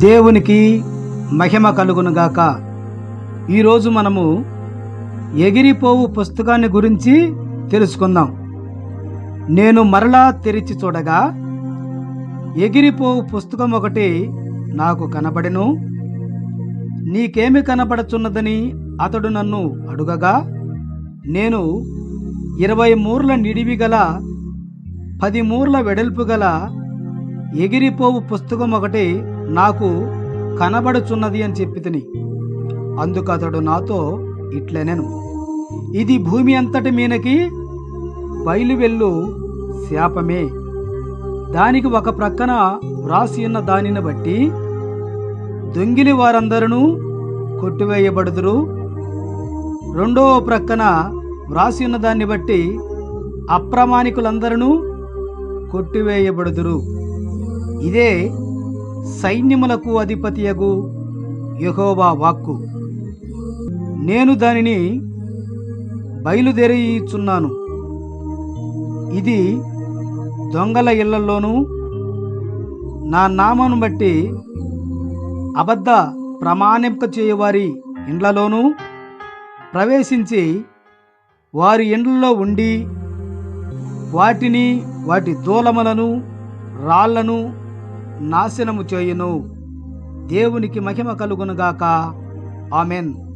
దేవునికి మహిమ కలుగునుగాక. ఈరోజు మనము ఎగిరిపోవు పుస్తకాన్ని గురించి తెలుసుకుందాం. నేను మరలా తెరిచి చూడగా ఎగిరిపోవు పుస్తకం ఒకటి నాకు కనబడెను. నీకేమి కనబడుచున్నదని అతడు నన్ను అడుగగా నేను ఇరవై మూర్ల నిడివి గల పది మూర్ల వెడల్పు గల ఎగిరిపోవు పుస్తకం ఒకటి నాకు కనబడుచున్నది అని చెప్పి తిని. అందుకు అతడు నాతో ఇట్లనెను. ఇది భూమి అంతటి మీనకి బయలువెళ్ళు శాపమే. దానికి ఒక ప్రక్కన వ్రాసి ఉన్న దానిని బట్టి దొంగిలి వారందరూ కొట్టివేయబడుదురు. రెండవ ప్రక్కన వ్రాసి ఉన్న దాన్ని బట్టి అప్రమాణికులందరూ కొట్టివేయబడుదురు. ఇదే సైన్యములకు అధిపతియగు యహోవా వాక్కు. నేను దానిని బయలుదేరిచున్నాను ఇది దొంగల ఇళ్ళలోనూ నా నామను బట్టి అబద్ధ ప్రమాణింప చేయవారి ఇండ్లలోనూ ప్రవేశించి వారి ఇండ్లలో ఉండి వాటిని వాటి దూలములను రాళ్ళను నాశనము చేయును. దేవునికి మహిమ కలుగునుగాక. ఆమెన్.